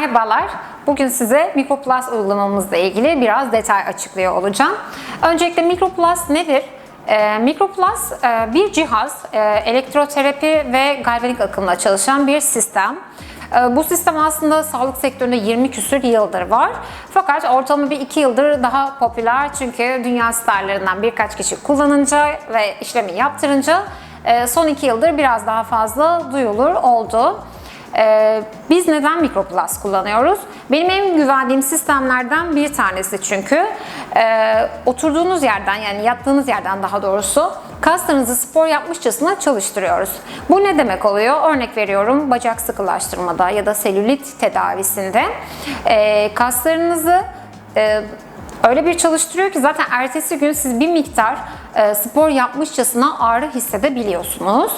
Merhabalar. Bugün size MicroPlus uygulamamızla ilgili biraz detay açıklıyor olacağım. Öncelikle MicroPlus nedir? Ee, e, bir cihaz, e, elektroterapi ve galvanik akımla çalışan bir sistem. E, Bu sistem aslında sağlık sektöründe 20 küsür yıldır var. Fakat ortalama bir 2 yıldır daha popüler çünkü dünya starlarından birkaç kişi kullanınca ve işlemi yaptırınca e, son 2 yıldır biraz daha fazla duyulur oldu. Ee, biz neden MicroPlus kullanıyoruz? Benim en güvendiğim sistemlerden bir tanesi çünkü. Ee, oturduğunuz yerden yani yattığınız yerden daha doğrusu kaslarınızı spor yapmışçasına çalıştırıyoruz. Bu ne demek oluyor? Örnek veriyorum bacak sıkılaştırmada ya da selülit tedavisinde ee, kaslarınızı e, öyle bir çalıştırıyor ki zaten ertesi gün siz bir miktar e, spor yapmışçasına ağrı hissedebiliyorsunuz.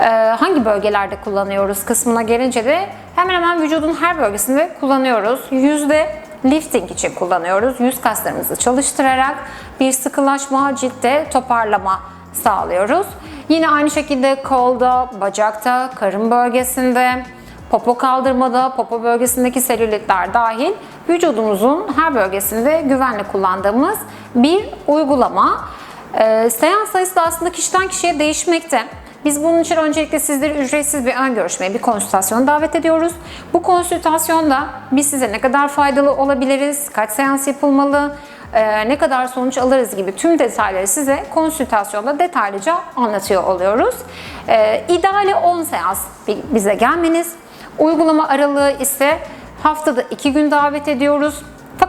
E, hangi bölgelerde kullanıyoruz kısmına gelince de hemen hemen vücudun her bölgesinde kullanıyoruz. Yüzde lifting için kullanıyoruz. Yüz kaslarımızı çalıştırarak bir sıkılaşma, ciltte toparlama sağlıyoruz. Yine aynı şekilde kolda, bacakta, karın bölgesinde, Popo kaldırmada, popo bölgesindeki selülitler dahil vücudumuzun her bölgesinde güvenle kullandığımız bir uygulama. Ee, seans sayısı da aslında kişiden kişiye değişmekte. Biz bunun için öncelikle sizleri ücretsiz bir ön görüşmeye, bir konsültasyona davet ediyoruz. Bu konsültasyonda biz size ne kadar faydalı olabiliriz, kaç seans yapılmalı, e, ne kadar sonuç alırız gibi tüm detayları size konsültasyonda detaylıca anlatıyor oluyoruz. E, ideali 10 seans bize gelmeniz. Uygulama aralığı ise haftada 2 gün davet ediyoruz.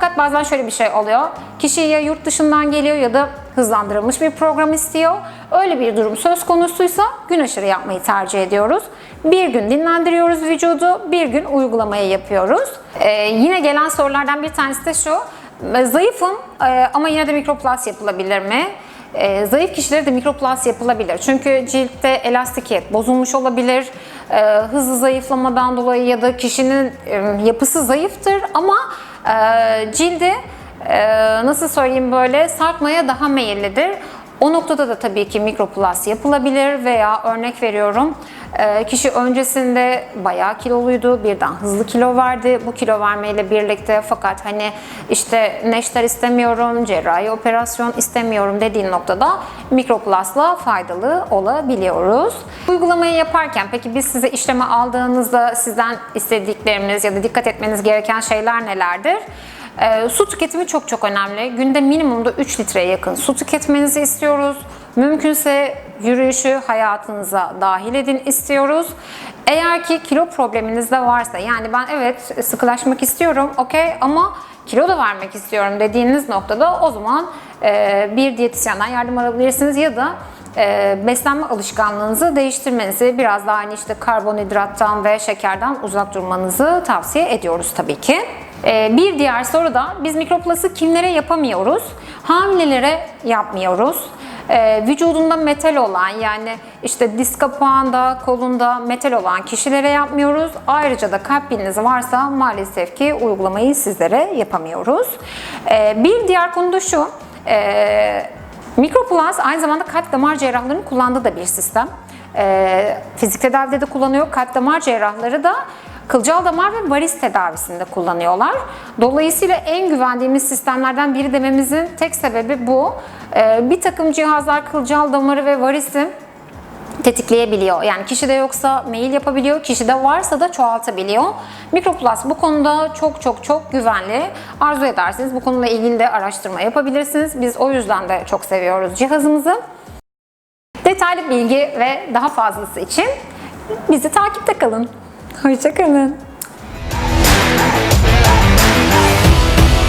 Fakat bazen şöyle bir şey oluyor. Kişi ya yurt dışından geliyor ya da hızlandırılmış bir program istiyor. Öyle bir durum söz konusuysa gün aşırı yapmayı tercih ediyoruz. Bir gün dinlendiriyoruz vücudu, bir gün uygulamayı yapıyoruz. Ee, yine gelen sorulardan bir tanesi de şu. Zayıfım e, ama yine de mikroplast yapılabilir mi? E, zayıf kişilere de mikroplast yapılabilir. Çünkü ciltte elastikiyet bozulmuş olabilir. E, hızlı zayıflamadan dolayı ya da kişinin yapısı zayıftır ama cildi e, nasıl söyleyeyim böyle sarkmaya daha meyillidir. O noktada da tabii ki mikroplast yapılabilir veya örnek veriyorum e, kişi öncesinde bayağı kiloluydu birden hızlı kilo verdi bu kilo vermeyle birlikte fakat hani işte neşter istemiyorum cerrahi operasyon istemiyorum dediğin noktada mikroplastla faydalı olabiliyoruz. Uygulamayı yaparken peki biz size işleme aldığınızda sizden istediklerimiz ya da dikkat etmeniz gereken şeyler nelerdir? E, su tüketimi çok çok önemli. Günde minimumda 3 litreye yakın su tüketmenizi istiyoruz. Mümkünse yürüyüşü hayatınıza dahil edin istiyoruz. Eğer ki kilo probleminiz de varsa yani ben evet sıkılaşmak istiyorum okey ama kilo da vermek istiyorum dediğiniz noktada o zaman e, bir diyetisyenden yardım alabilirsiniz ya da e, beslenme alışkanlığınızı değiştirmenizi, biraz daha hani işte karbonhidrattan ve şekerden uzak durmanızı tavsiye ediyoruz tabii ki. E, bir diğer soru da biz mikroplası kimlere yapamıyoruz? Hamilelere yapmıyoruz. E, vücudunda metal olan yani işte diz kapağında, kolunda metal olan kişilere yapmıyoruz. Ayrıca da kalp piliniz varsa maalesef ki uygulamayı sizlere yapamıyoruz. E, bir diğer konu da şu. E, aynı zamanda kalp damar cerrahlarının kullandığı da bir sistem. Ee, fizik tedavide de kullanıyor. Kalp damar cerrahları da kılcal damar ve varis tedavisinde kullanıyorlar. Dolayısıyla en güvendiğimiz sistemlerden biri dememizin tek sebebi bu. Ee, bir takım cihazlar kılcal damarı ve varisi tetikleyebiliyor. Yani kişide yoksa mail yapabiliyor, kişide varsa da çoğaltabiliyor. MicroPlus bu konuda çok çok çok güvenli. Arzu ederseniz bu konuyla ilgili de araştırma yapabilirsiniz. Biz o yüzden de çok seviyoruz cihazımızı. Detaylı bilgi ve daha fazlası için bizi takipte kalın. Hoşçakalın.